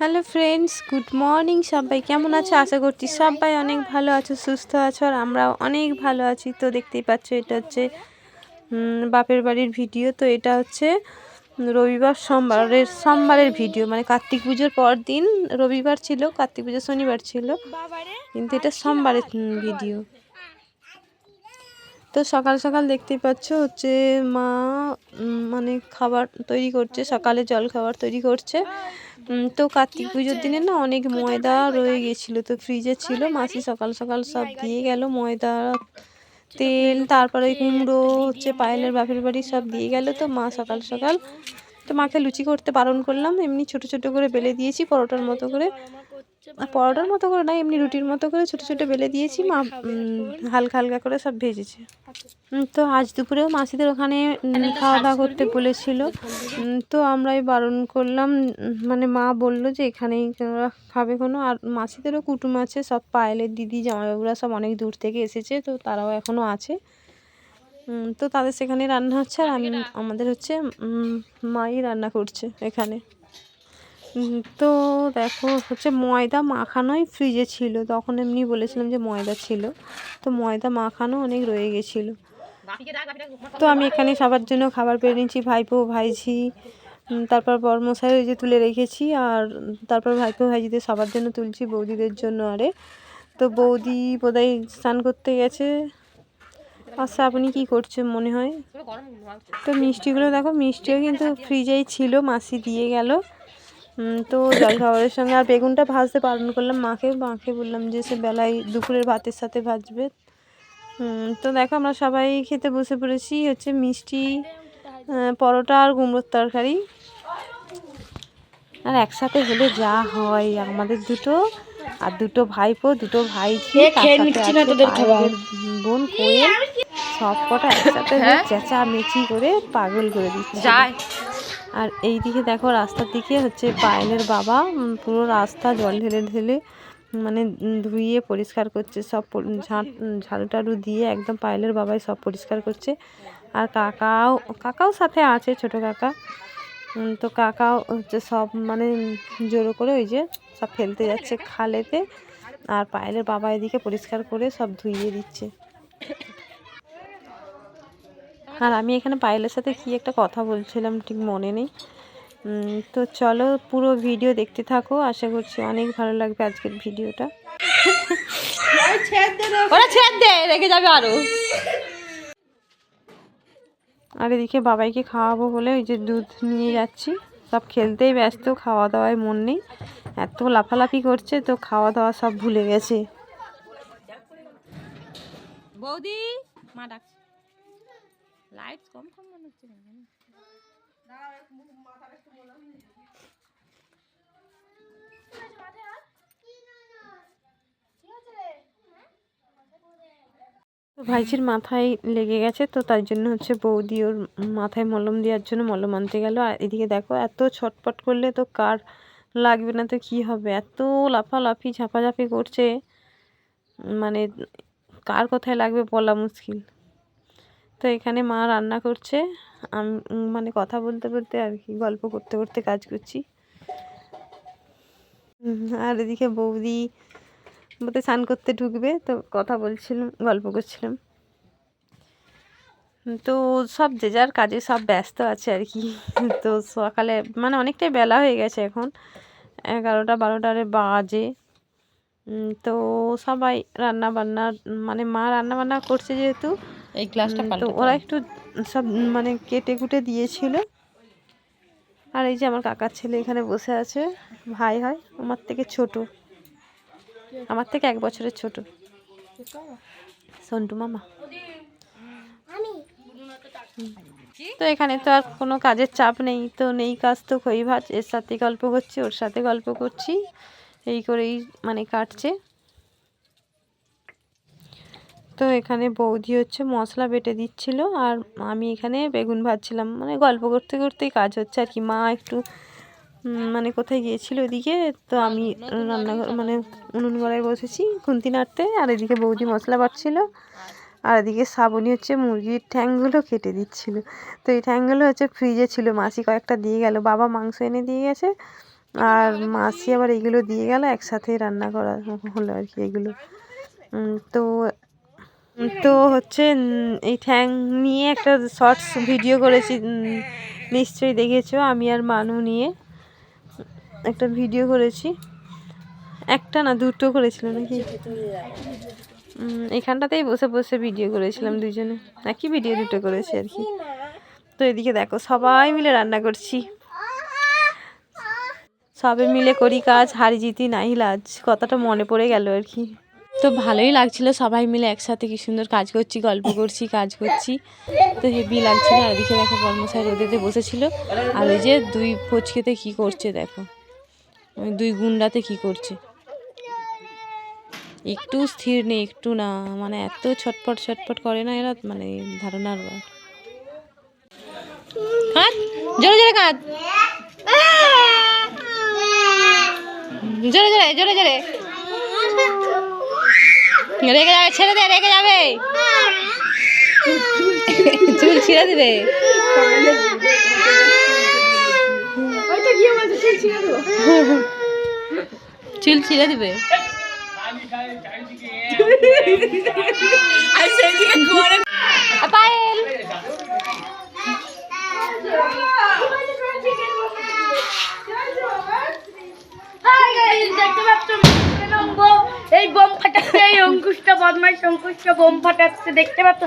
Hello friends good morning সবাই। কেমন আছো? আশা করছি সবাই অনেক ভালো আছো, সুস্থ আছো, আর আমরাও অনেক ভালো আছি। তো দেখতেই পাচ্ছ, এটা হচ্ছে বাপের বাড়ির ভিডিও তো এটা হচ্ছে, রবিবার, সোমবারের সোমবারের ভিডিও মানে কার্তিক পুজোর পর দিন রবিবার ছিল, কার্তিক পুজো শনিবার ছিল। কিন্তু এটা সোমবারের ভিডিও তো সকাল সকাল দেখতেই পাচ্ছ, হচ্ছে মা মানে খাবার তৈরি করছে, সকালে জল খাবার তৈরি করছে। তো কার্তিক পুজোর দিনে না অনেক ময়দা রয়ে গেছিল, তো ফ্রিজে ছিল, মাসি সকাল সকাল সব দিয়ে গেল ময়দা, তেল, তারপরে কুমড়ো, হচ্ছে পায়েলের বাপের বাড়ি সব দিয়ে গেল, তো মা সকাল সকাল, তো মাকে লুচি করতে বারণ করলাম, এমনি ছোট ছোট করে বেলে দিয়েছি, পরোটার মতো করে পরোটার মতো করে না এমনি রুটির মতো করে ছোট ছোট বেলে দিয়েছি মা হালকা হালকা করে সব ভেজেছে। তো আজ দুপুরেও মাসিদের ওখানে খাওয়া দাওয়া করতে বলেছিল। তো আমরাই বারণ করলাম মানে মা বলল যে এখানেই ওরা খাবে কোনো আর মাসিদেরও কুটুম আছে সব পায়েলের দিদি জামাইবাবুরা সব অনেক দূর থেকে এসেছে তো তারাও এখনও আছে। তো তাদের সেখানে রান্না হচ্ছে আর আমি আমাদের হচ্ছে মাই রান্না করছে এখানে। তো দেখো হচ্ছে ময়দা মাখানোই ফ্রিজে ছিল। তখন এমনি বলেছিলাম যে ময়দা ছিল। তো ময়দা মাখানো অনেক রয়ে গেছিল। তো আমি এখানে সবার জন্য খাবার পেয়ে নিয়েছি, ভাইপো, ভাইঝি তারপর বরমশাই ওই যে তুলে রেখেছি আর তারপর ভাইপো ভাইজিদের সবার জন্য তুলছি, বৌদিদের জন্য আরে। তো বৌদি বোধহয় স্নান করতে গেছে। আচ্ছা আপনি কি করছেন মনে হয়? তো মিষ্টিগুলো দেখো, মিষ্টিও কিন্তু ফ্রিজেই ছিল, মাসি দিয়ে গেল। তো জল খাবারের সঙ্গে আর বেগুনটা ভাজতে বারণ করলাম। মাকে মাকে বললাম যে সে বেলায় দুপুরের ভাতের সাথে ভাজবে। তো দেখো আমরা সবাই খেতে বসে পড়েছি। হচ্ছে মিষ্টি পরোটা আর কুমড়োর তরকারি। আর একসাথে হলে যা হয় আমাদের দুটো আর দুটো ভাইপো দুটো ভাই বোন কোয়েল সব কটা একসাথে হয়ে চেঁচা মেচি করে পাগল করে দিচ্ছে। আর এই দিকে দেখো রাস্তার দিকে হচ্ছে পায়েলের বাবা পুরো রাস্তা জল ঢেলে ঢেলে মানে ধুইয়ে পরিষ্কার করছে, সব ঝাঁট ঝাড়ু টাড়ু দিয়ে একদম পায়েলের বাবাই সব পরিষ্কার করছে। আর কাকাও কাকাও সাথে আছে, ছোট কাকা। তো কাকাও হচ্ছে সব মানে জোরো করে ওই যে সব ফেলতে যাচ্ছে খালেতে। আর পায়েলের বাবা এদিকে পরিষ্কার করে সব ধুইয়ে দিচ্ছে। আর আমি এখানে পায়েলের সাথে কি একটা কথা বলছিলাম ঠিক মনে নেই। তো চলো পুরো ভিডিও দেখতে থাকো। আশা করছি অনেক ভালো লাগবে আজকের ভিডিওটা। রেখে যাবে আরও। আর এদিকে বাবাইকে খাওয়াবো বলে ওই যে দুধ নিয়ে যাচ্ছি। সব খেলতেই ব্যস্ত খাওয়া দাওয়ায় মন নেই। এত লাফালাফি করছে তো খাওয়া দাওয়া সব ভুলে গেছে। বৌদি, মা ডাকছে। লাইট কম কম মনে হচ্ছে তো ভাইঝির মাথায় লেগে গেছে তো তার জন্য হচ্ছে বৌদি ওর মাথায় মলম দেওয়ার জন্য মলম আনতে গেল। আর এদিকে দেখো এত ছটপট করলে তো কার লাগবে না তো কি হবে? এত লাফালাফি ঝাপাঝাপি করছে। মানে কার কোথায় লাগবে বলা মুশকিল। তো এখানে মা রান্না করছে। আমি মানে কথা বলতে বলতে আর কি, গল্প করতে করতে কাজ করছি। আর এদিকে বৌদি বোধহয় স্নান করতে ঢুকবে, তো কথা বলছিলাম, গল্প করছিলাম। তো সব যে যার কাজে সব ব্যস্ত আছে আর কি। তো সকালে মানে অনেকটাই বেলা হয়ে গেছে এখন। এগারোটা বারোটারে বাজে। তো সবাই রান্না বান্না মানে মা রান্না বান্না করছে যেহেতু এই গ্লাসটা তো ওরা একটু সব মানে কেটে কুটে দিয়েছিল। আর এই যে আমার কাকার ছেলে এখানে বসে আছে ভাই হয় আমার থেকে ছোট। আমার থেকে এক বছরের ছোট। সন্টু মামা। তো এখানে তো আর কোনো কাজের চাপ নেই তো নেই কাজ তো খই ভাত এর সাথে গল্প করছি ওর সাথে গল্প করছি। এই করেই মানে কাটছে। তো এখানে বৌদি হচ্ছে মশলা বেটে দিচ্ছিল আর আমি এখানে বেগুন ভাজছিলাম। মানে গল্প করতে করতেই কাজ হচ্ছে আর কি। মা একটু মানে কোথায় গিয়েছিল ওদিকে, তো আমি রান্নাঘর মানে উনুন গড়ায় বসেছি খুন্তি নাড়তে। আর এদিকে বৌদি মশলা বাটছিল। আর এদিকে শ্রাবণী হচ্ছে মুরগির ঠ্যাংগুলো কেটে দিচ্ছিল। তো এই ঠ্যাংগুলো হচ্ছে ফ্রিজে ছিল। মাসি কয়েকটা দিয়ে গেল। বাবা মাংস এনে দিয়ে গেছে। আর মাসি আবার এগুলো দিয়ে গেল একসাথে রান্না করা হলো আর কি এগুলো। তো তো হচ্ছে এই ঠ্যাং নিয়ে একটা শর্টস ভিডিও করেছি নিশ্চয়ই দেখেছ, আমি আর মানু নিয়ে একটা ভিডিও করেছি। একটা না, দুটো করেছিলাম নাকি? এখানটাতেই বসে বসে ভিডিও করেছিলাম দুজনে। একই ভিডিও দুটো করেছি আর কি। তো এদিকে দেখো, সবাই মিলে রান্না করছি। সবে মিলে করি কাজ, হারি জিতি নাই লাজ, কথাটা মনে পড়ে গেল আর কি। তো ভালোই লাগছিল সবাই মিলে একসাথে কি সুন্দর কাজ করছি, গল্প করছি, কাজ করছি। তো হেভি লাগছিল, আর এদিকে দেখো কর্মশাই রোদেতে বসেছিল। আর ওই যে দুই ফচকেতে কি করছে দেখো, ওই দুই গুন্ডাতে কি করছে। একটু স্থির নেই, একটু না মানে এত ছটপট ছটপট করে না এরা মানে ধারণার। কাঁদ, জোরে জোরে জোরে জোরে জোরে জোরে। রেগে যাবে, ছেড়ে দে, রেগে যাবে। চুল ছিঁড়ে দিবে। চুল ছিঁড়ে দিবে পায়েল Hi guys, দেখতে পাচ্ছ বিলম্ব এই বোম ফাটাচ্ছে এই অঙ্কুশটা বদমাইশ বোম ফাটাচ্ছে দেখতে পাচ্ছ?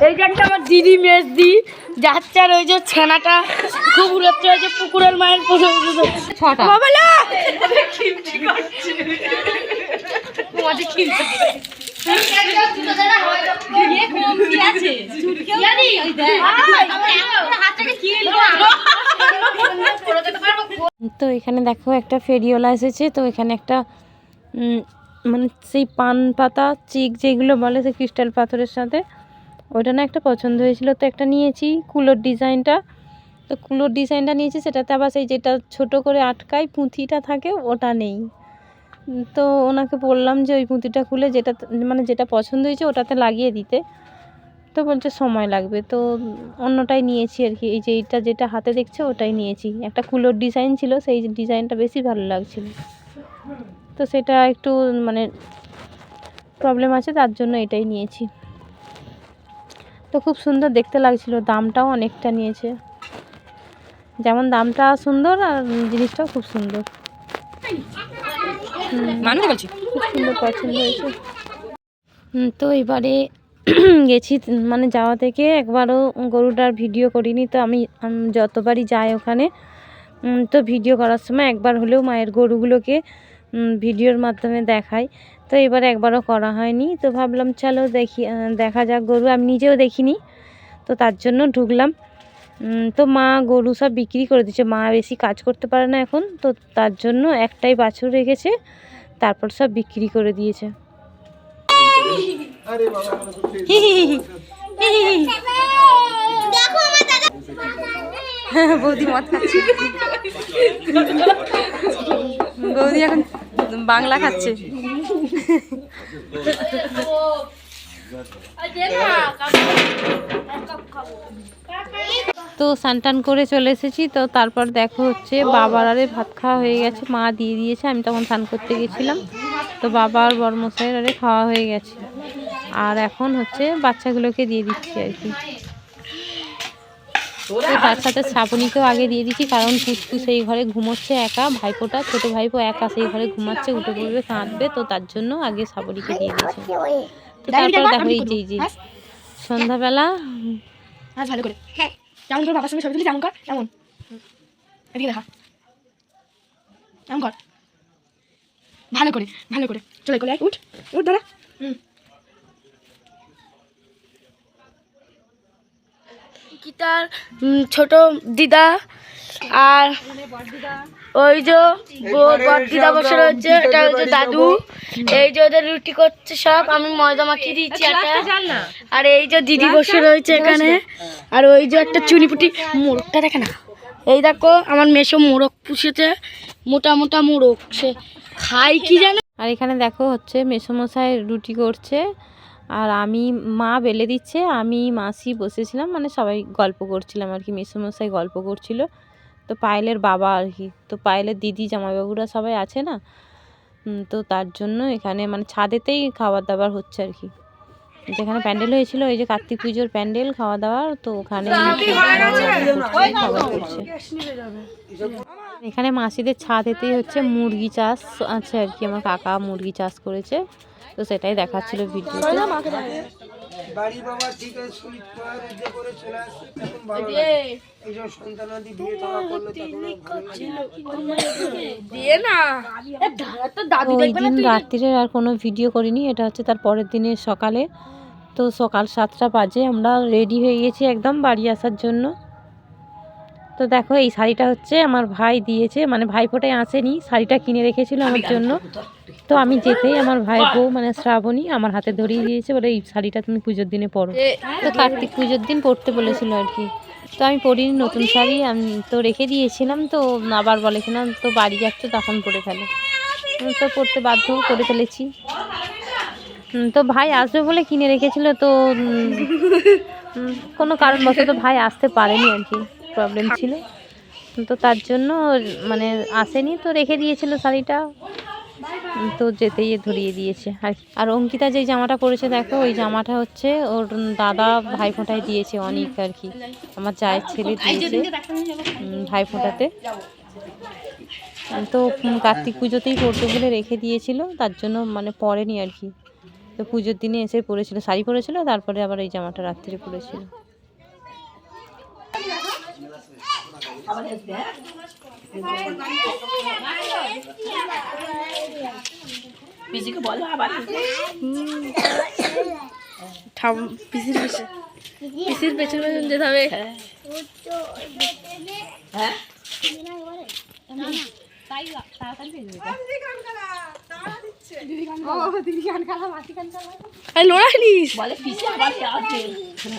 এই আমার দিদি মেজদি যাচ্ছে আর ওই যে ছানাটা খুব উড়াচ্ছে ওই যে পুকুরের মায়ের ছটা। বাবা না তো এখানে দেখো একটা ফেরিওলা এসেছে তো এখানে একটা উম, মানে সেই পান পাতা, চিক যেগুলো বলে সেই ক্রিস্টাল পাথরের সাথে, ওটা না একটা পছন্দ হয়েছিল। তো একটা নিয়েছি কুলোর ডিজাইনটা। তো কুলোর ডিজাইনটা নিয়েছি, সেটাতে আবার সেই যেটা ছোট করে আটকায় পুঁথিটা থাকে, ওটা নেই। তো ওনাকে বললাম যে, ওই পুঁথিটা খুলে যেটা মানে যেটা পছন্দ হয়েছে, ওটাতে লাগিয়ে দিতে। তো বলছে, সময় লাগবে। তো অন্যটাই নিয়েছি আর কি। এই যে এইটা যেটা হাতে দেখছে, ওটাই নিয়েছি। একটা কুলোর ডিজাইন ছিল, সেই ডিজাইনটা বেশি ভালো লাগছিল। তো সেটা একটু মানে প্রবলেম আছে তার জন্য এটাই নিয়েছি। তো খুব সুন্দর দেখতে লাগছিল দামটাও অনেকটা নিয়েছে। যেমন দামটা সুন্দর আর জিনিসটাও খুব সুন্দর। খুব সুন্দর পছন্দ হয়েছে। তো এবারে গেছি মানে যাওয়া থেকে একবারও গরুটার ভিডিও করিনি তো আমি যতবারই যাই ওখানে তো ভিডিও করার সময় একবার হলেও মায়ের গরুগুলোকে ভিডিওর মাধ্যমে দেখাই। তো এবার একবারও করা হয়নি। তো ভাবলাম চলো দেখি দেখা যাক। গরু আমি নিজেও দেখিনি। তো তার জন্য ঢুকলাম। তো মা গরু সব বিক্রি করে দিচ্ছে মা বেশি কাজ করতে পারে না এখন। তো তার জন্য একটাই বাছুর রেখেছে। তারপর সব বিক্রি করে দিয়েছে। বৌদি মদ খাচ্ছে। বৌদি এখন বাংলা খাচ্ছে। তো সানটান করে চলে এসেছি। তো তারপর দেখো হচ্ছে বাবার আরে ভাত খাওয়া হয়ে গেছে। মা দিয়ে দিয়েছে, আমি তখন স্নান করতে গেছিলাম। তো বাবা আর বর্মশাইয়ের আরে খাওয়া হয়ে গেছে। আর এখন হচ্ছে বাচ্চাগুলোকে দিয়ে দিচ্ছি আর কি। তার সাথে শ্রাবণীকেও আগে দিয়ে দিচ্ছি কারণ পুষ্পু সেই ঘরে ঘুমোচ্ছে একা ভাইপোটা ছোট ভাইপো একা সেই ঘরে ঘুমাচ্ছে উঠে পড়বে কাঁদবে তো তার জন্য আগে শ্রাবণীকে দিয়ে দিয়েছে। তো তারপরে দেখো এই যে এই যে সন্ধ্যাবেলা হ্যাঁ ভালো করে। হ্যাঁ যেমন তোর বাবার সঙ্গে ছবি তুলি তেমন কর তেমন। এদিকে দেখা। এমন কর। ভালো করে ভালো করে। চলে করে উঠ উঠ দাঁড়া হুম। উম, ছোট দিদা আর ওই যে বড় দিদা বসে রয়েছে এটা হচ্ছে দাদু। এই যে ওদের রুটি করছে সব আমি ময়দা মাখিয়ে দিয়েছি একটা। আর এই যে দিদি বসে রয়েছে এখানে। আর ওই যে একটা চুনিপুটি মোরগটা দেখে না? এই দেখো আমার মেশো মোরগ পুষেছে মোটা মোটা মোরগ। সে খাই কি জানে? আর এখানে দেখো হচ্ছে মেসোমশাই রুটি করছে আর আমি মা বেলে দিচ্ছে আমি মাসি বসেছিলাম মানে সবাই গল্প করছিলাম আর কি মেসোমশাই গল্প করছিল। তো পায়েলের বাবা আর কি তো পায়েলের দিদি জামাইবাবুরা সবাই আছে না? তো তার জন্য এখানে মানে ছাদেতেই খাবার দাবার হচ্ছে আর কি। যেখানে প্যান্ডেল হয়েছিল ওই যে কার্তিক পুজোর প্যান্ডেল খাওয়া দাওয়ার তো ওখানে খাবার করছে এখানে মাসিদের ছাদেতেই হচ্ছে মুরগি চাষ আছে আর কি আমার কাকা মুরগি চাষ করেছে। তো সেটাই দেখাচ্ছিল ভিডিওতে। বাড়ি বাবা থেকে শরীর পর যে করে চলে আসছে তখন ভালো এইসব সন্তানাদি বিয়ে থাকা করলে আর ভালো লাগে। না। দিয়ে না। ওই দিন রাত্রিরে আর কোনো ভিডিও করিনি এটা হচ্ছে তার পরের দিনের সকালে। তো সকাল সাতটা বাজে আমরা রেডি হয়ে গেছি একদম বাড়ি আসার জন্য। তো দেখো এই শাড়িটা হচ্ছে আমার ভাই দিয়েছে। মানে ভাইফোঁটায় আসেনি শাড়িটা কিনে রেখেছিল আমার জন্য। তো আমি যেতেই আমার ভাই বউ মানে শ্রাবণী আমার হাতে ধরিয়ে দিয়েছে বলে এই শাড়িটা তুমি পুজোর দিনে পরো। তো কার্তিক পুজোর দিন পরতে বলেছিল আর কি। তো আমি পরিনি নতুন শাড়ি আমি তো রেখে দিয়েছিলাম তো আবার বলে কিনা তো বাড়ি যাচ্ছে তখন পরে ফেলে। তো পড়তে বাধ্য করে ফেলেছি। তো ভাই আসবে বলে কিনে রেখেছিল তো কোনো কারণবশত ভাই আসতে পারেনি আর কি। প্রবলেম ছিল। তো তার জন্য মানে আসেনি তো রেখে দিয়েছিল শাড়িটা। তো যেতেই ধরিয়ে দিয়েছে। আর। আর অঙ্কিতা যে জামাটা পরেছে দেখো ওই জামাটা হচ্ছে ওর দাদা ভাইফোঁটায় দিয়েছে অনেক আর কি। আমার চায়ের ছেলে দিয়েছে উম, ভাইফোঁটাতে উম, তো কার্তিক পুজোতেই পরতে বলে রেখে দিয়েছিল তার জন্য মানে পরেনি আর কি। তো পুজোর দিনে এসে পরেছিল শাড়ি পরেছিল তারপরে আবার এই জামাটা রাত্রিরে পরেছিল। ঠাম পিসির পিছে পিসির পেছন পেছন যেতে হবে। হ্যাঁ? লোড়া নিস। শোনো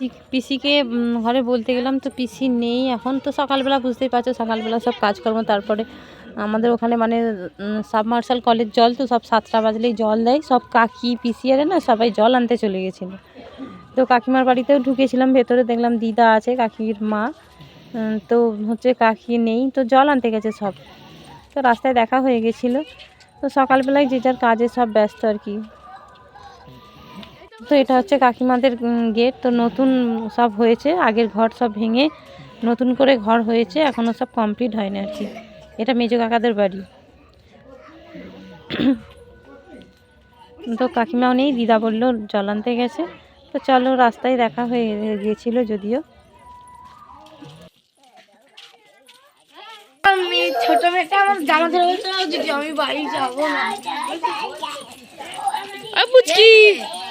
পিসি- পিসিকে ঘরে বলতে গেলাম, তো পিসি নেই এখন, তো সকালবেলা বুঝতেই পারছ, সকালবেলা সব কাজকর্ম, তারপরে আমাদের ওখানে মানে সাবমার্শাল কলের জল, তো সব সাতটা বাজলেই জল দেয়, সব কাকি, পিসি আরে না, সবাই জল আনতে চলে গেছিল। তো কাকিমার বাড়িতেও ঢুকেছিলাম, ভেতরে দেখলাম দিদা আছে, কাকির মা তো হচ্ছে কাকি নেই, তো জল আনতে গেছে সব। তো রাস্তায় দেখা হয়ে গেছিল। তো সকালবেলায় যে যার কাজে সব ব্যস্ত আর কি। তো এটা হচ্ছে কাকিমাদের গেট। তো নতুন সব হয়েছে। আগের ঘর সব ভেঙে নতুন করে ঘর হয়েছে। এখনও সব কমপ্লিট হয়নি আর কি। এটা মেজো কাকাদের বাড়ি। তো কাকিমাও নেই দিদা বলল জল আনতে গেছে। তো চলো রাস্তায় দেখা হয়ে গিয়েছিল যদিও। আমি ছোট মেয়েটা আমার জামা ধরে যদি আমি বাড়ি যাব না।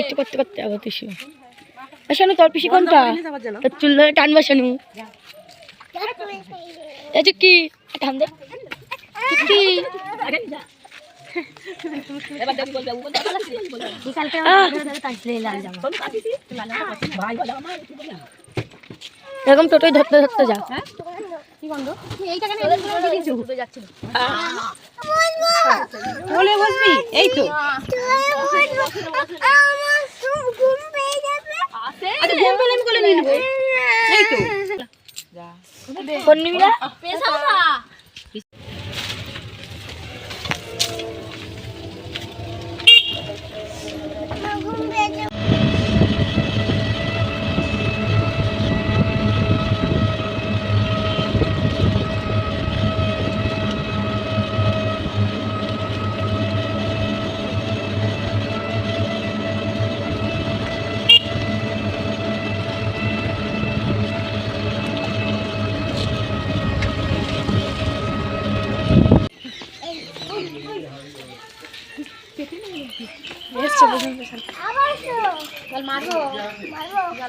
একটু করতে করতে শোনো তোর পিসি কোনটা? চুল ধরে টানবো শোনু। চুক্কি এরকম টোটোই ধরতে ধরতে যা। বলে বসবি? এই তো। আচ্ছা ঘুম পেলে আমি কোলে নিয়ে নেব। এই তো। কোন নিবি না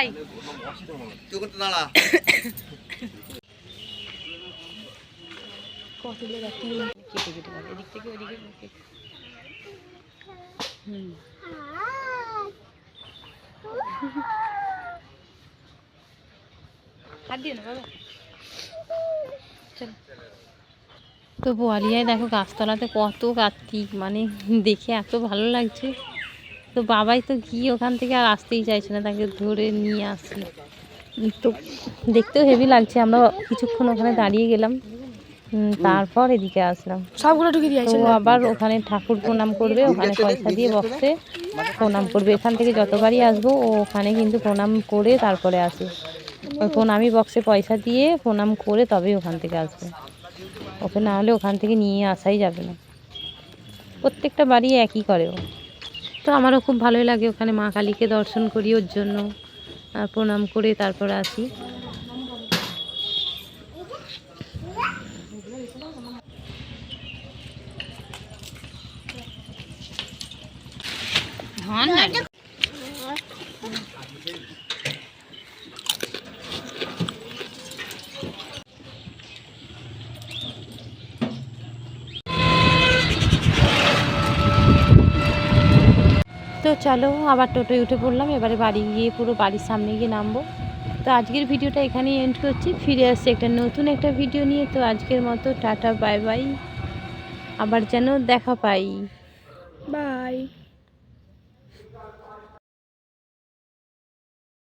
এই বাবাই তুই করতে দাঁড়া। কতগুলো রাখতে কেটে কেটে রাখে এদিক থেকে ওদিকে হুম হাত দিয়ে না বাবা চল তো বোয়ালিয়ায় দেখো গাছতলাতে কত কার্তিক মানে দেখে এত ভালো লাগছে। তো বাবাই তো গিয়ে ওখান থেকে আর আসতেই চাইছে না তাকে ধরে নিয়ে আসি। তো দেখতেও হেভি লাগছে আমরা কিছুক্ষণ ওখানে দাঁড়িয়ে গেলাম। তারপর এদিকে আসলাম। সবগুলো ঢুকে দিয়েছে তো আবার ওখানে ঠাকুর প্রণাম করবে ওখানে পয়সা দিয়ে বক্সে প্রণাম করবে। এখান থেকে যতবারই আসব ও ওখানে কিন্তু প্রণাম করে তারপরে আসে। ওই প্রণামী বক্সে পয়সা দিয়ে প্রণাম করে তবেই ওখান থেকে আসবে। ওকে না হলে ওখান থেকে নিয়ে আসাই যাবে না। প্রত্যেকটা বাড়ি একই করে ও। তো আমারও খুব ভালোই লাগে ওখানে মা কালীকে দর্শন করি ওর জন্য প্রণাম করে তারপর আসি। তো চলো, আবার টোটোয় উঠে পড়লাম, এবারে বাড়ি গিয়ে পুরো বাড়ির সামনে গিয়ে নামবো। তো আজকের ভিডিওটা এখানেই এন্ড করছি, ফিরে আসছি একটা নতুন একটা ভিডিও নিয়ে। তো আজকের মতো টাটা বাই বাই আবার যেন দেখা পাই। বাই